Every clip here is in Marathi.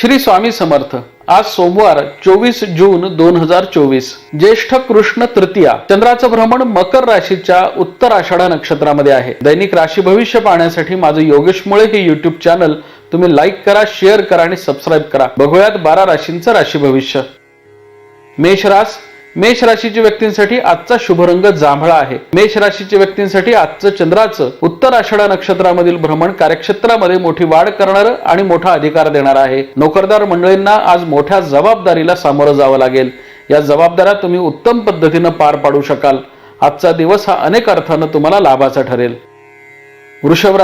श्री स्वामी समर्थ. आज सोमवार चोवीस जून दोन हजार चोवीस. ज्येष्ठ कृष्ण तृतीया. चंद्राचं भ्रमण मकर राशीच्या उत्तर आषाढा नक्षत्रामध्ये आहे. दैनिक राशी भविष्य पाहण्यासाठी माझं योगेश मुळे हे युट्यूब चॅनल तुम्ही लाईक करा शेअर करा आणि सबस्क्राईब करा. बघूयात बारा राशींचं राशी भविष्य. मेष रास मेष राशीच्या व्यक्तींसाठी आजचा शुभ रंग जांभळा आहे. मेष राशीच्या व्यक्तींसाठी आजचं चंद्राचं उत्तर आषाढा नक्षत्रामधील भ्रमण कार्यक्षेत्रामध्ये मोठी वाढ करणारं आणि मोठा अधिकार देणार आहे. नोकरदार मंडळींना आज मोठ्या जबाबदारीला सामोरं जावं लागेल. या जबाबदाऱ्या तुम्ही उत्तम पद्धतीनं पार पाडू शकाल. आजचा दिवस हा अनेक अर्थानं तुम्हाला लाभाचा ठरेल. वृषभ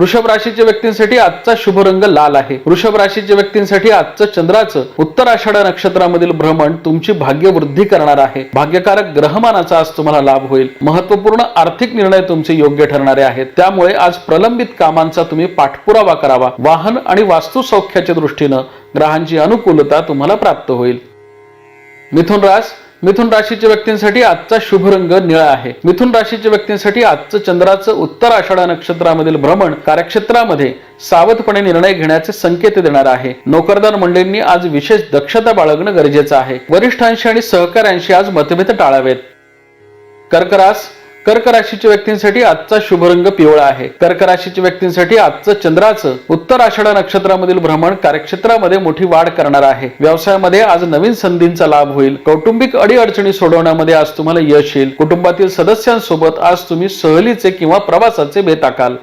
वृषभ राशीच्या व्यक्तींसाठी आजचा शुभ रंग लाल आहे. वृषभ राशीच्या व्यक्तींसाठी आजचं चंद्राचं उत्तर आषाढा नक्षत्रामधील भ्रमण तुमची भाग्यवृद्धी करणार आहे. भाग्यकारक ग्रहमानाचा आज तुम्हाला लाभ होईल. महत्त्वपूर्ण आर्थिक निर्णय तुमचे योग्य ठरणारे आहेत. त्यामुळे आज प्रलंबित कामांचा तुम्ही पाठपुरावा करावा. वाहन आणि वास्तू सौख्याच्या दृष्टीनं ग्रहांची अनुकूलता तुम्हाला प्राप्त होईल. मिथुन रास मिथुन राशीच्या व्यक्तींसाठी आजचा शुभ रंग निळा आहे. मिथुन राशीच्या व्यक्तींसाठी आजचं चंद्राचं उत्तर आषाढा नक्षत्रामधील भ्रमण कार्यक्षेत्रामध्ये सावधपणे निर्णय घेण्याचे संकेत देणार आहे. नोकरदार मंडळींनी आज विशेष दक्षता बाळगणं गरजेचं आहे. वरिष्ठांशी आणि सहकाऱ्यांशी आज मतभेद टाळावेत. कर्करास कर्क राशीच्या व्यक्तींसाठी आजचा शुभ रंग पिवळा आहे. कर्क राशीच्या व्यक्तींसाठी आजचं चंद्राचं उत्तर आषाढा नक्षत्रामधील भ्रमण कार्यक्षेत्रामध्ये मोठी वाढ करणार आहे. व्यवसायामध्ये आज नवीन संधींचा लाभ होईल. कौटुंबिक अडीअडचणी सोडवण्यामध्ये आज तुम्हाला यश येईल. कुटुंबातील सदस्यांसोबत आज तुम्ही सहलीचे किंवा प्रवासाचे बेताकाल.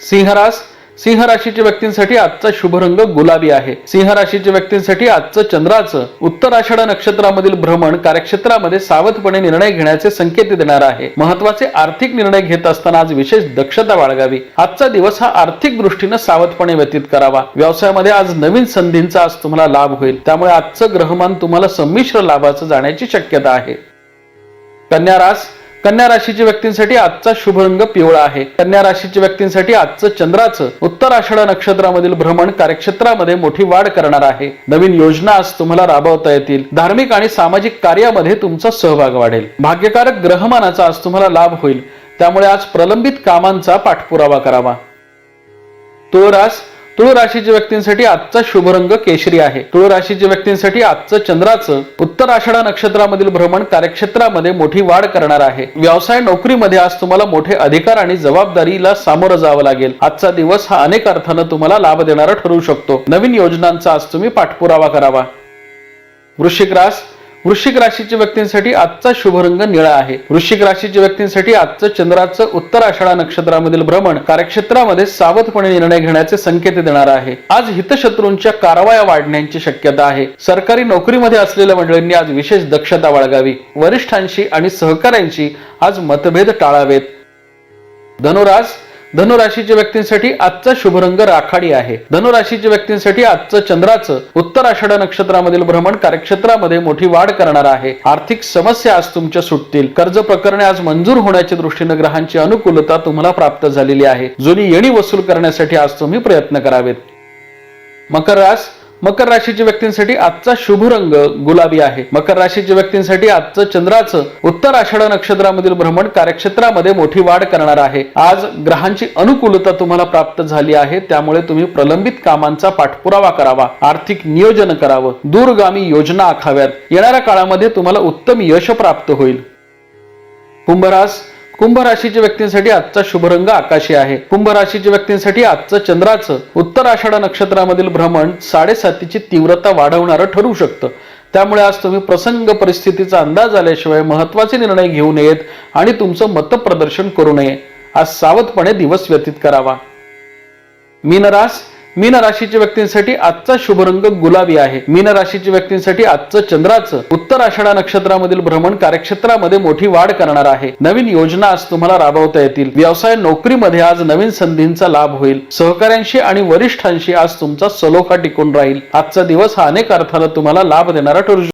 सिंहरास सिंह राशीच्या व्यक्तींसाठी आजचा शुभ रंग गुलाबी आहे. सिंह राशीच्या व्यक्तींसाठी आजचं चंद्राचं उत्तर आषाढा नक्षत्रामधील भ्रमण कार्यक्षेत्रामध्ये सावधपणे निर्णय घेण्याचे संकेत देणार आहे. महत्त्वाचे आर्थिक निर्णय घेत असताना आज विशेष दक्षता बाळगावी. आजचा दिवस हा आर्थिक दृष्टीनं सावधपणे व्यतीत करावा. व्यवसायामध्ये आज नवीन संधींचा आज तुम्हाला लाभ होईल. त्यामुळे आजचं ग्रहमान तुम्हाला संमिश्र लाभाचं जाण्याची शक्यता आहे. कन्या रास कन्या राशीच्या व्यक्तींसाठी आजचा शुभ रंग पिवळा आहे. कन्या राशीच्या व्यक्तींसाठी आजचं चंद्राचं उत्तर आषाढा नक्षत्रामधील भ्रमण कार्यक्षेत्रामध्ये मोठी वाढ करणार आहे. नवीन योजना आज तुम्हाला राबवता येतील. धार्मिक आणि सामाजिक कार्यामध्ये तुमचा सहभाग वाढेल. भाग्यकारक ग्रहमानाचा आज तुम्हाला लाभ होईल. त्यामुळे आज प्रलंबित कामांचा पाठपुरावा करावा. तुळ तुळ राशीच्या व्यक्तींसाठी आजचा शुभ रंग केशरी आहे. तुळ राशीच्या व्यक्तींसाठी आजचं चंद्राचं उत्तर आषाढा नक्षत्रामधील भ्रमण कार्यक्षेत्रामध्ये मोठी वाढ करणार आहे. व्यवसाय नोकरीमध्ये आज तुम्हाला मोठे अधिकार आणि जबाबदारीला सामोरं जावं लागेल. आजचा दिवस हा अनेक अर्थानं तुम्हाला लाभ देणारा ठरू शकतो. नवीन योजनांचा आज तुम्ही पाठपुरावा करावा. वृश्चिक रास वृश्चिक राशीच्या व्यक्तींसाठी आजचा शुभ रंग निळा आहे. वृश्चिक राशीच्या व्यक्तींसाठी आजचं चंद्राचं उत्तर आषाढा नक्षत्रामधील भ्रमण कार्यक्षेत्रामध्ये सावधपणे निर्णय घेण्याचे संकेत देणार आहे. आज हितशत्रूंच्या कारवाया वाढण्याची शक्यता आहे. सरकारी नोकरीमध्ये असलेल्या मंडळींनी आज विशेष दक्षता बाळगावी. वरिष्ठांशी आणि सहकाऱ्यांशी आज मतभेद टाळावेत. धनुराज धनुराशीच्या व्यक्तींसाठी आजचा शुभ रंग राखाडी आहे. धनुराशीच्या व्यक्तींसाठी आजचं चंद्राचं उत्तर आषाढ नक्षत्रामधील भ्रमण कार्यक्षेत्रामध्ये मोठी वाढ करणार आहे. आर्थिक समस्या आज तुमच्या सुटतील. कर्ज प्रकरणे आज मंजूर होण्याच्या दृष्टीने ग्रहांची अनुकूलता तुम्हाला प्राप्त झालेली आहे. जुनी येणी वसूल करण्यासाठी आज तुम्ही प्रयत्न करावेत. मकर रास मकर राशीच्या व्यक्तींसाठी आजचा शुभ रंग गुलाबी आहे. मकर राशीच्या व्यक्तींसाठी आजचं चंद्राचं उत्तर आषाढ नक्षत्रामधील भ्रमण कार्यक्षेत्रामध्ये मोठी वाढ करणार आहे. आज ग्रहांची अनुकूलता तुम्हाला प्राप्त झाली आहे त्यामुळे तुम्ही प्रलंबित कामांचा पाठपुरावा करावा आर्थिक नियोजन करावं दूरगामी योजना आखाव्यात. येणाऱ्या काळामध्ये तुम्हाला उत्तम यश प्राप्त होईल. कुंभरास कुंभ राशीच्या व्यक्तींसाठी आजचा शुभ रंग आकाशी आहे. कुंभ राशीच्या व्यक्तींसाठी आजचं चंद्राचं उत्तर आषाढा नक्षत्रामधील भ्रमण साडेसातीची तीव्रता वाढवणारं ठरू शकतं. त्यामुळे आज तुम्ही प्रसंग परिस्थितीचा अंदाज आल्याशिवाय महत्त्वाचे निर्णय घेऊ नयेत आणि तुमचं मतप्रदर्शन करू नये. आज सावधपणे दिवस व्यतीत करावा. मीनरास मीन राशीच्या व्यक्तींसाठी आजचा शुभ रंग गुलाबी आहे. मीन राशीच्या व्यक्तींसाठी आजचं चंद्राचं उत्तर आषाढा नक्षत्रामधील भ्रमण कार्यक्षेत्रामध्ये मोठी वाढ करणार आहे. नवीन योजना आज तुम्हाला राबवता येतील. व्यवसाय नोकरीमध्ये आज नवीन संधींचा लाभ होईल. सहकाऱ्यांशी आणि वरिष्ठांशी आज तुमचा सलोखा टिकून राहील. आजचा दिवस हा अनेक अर्थानं तुम्हाला लाभ देणारा ठरू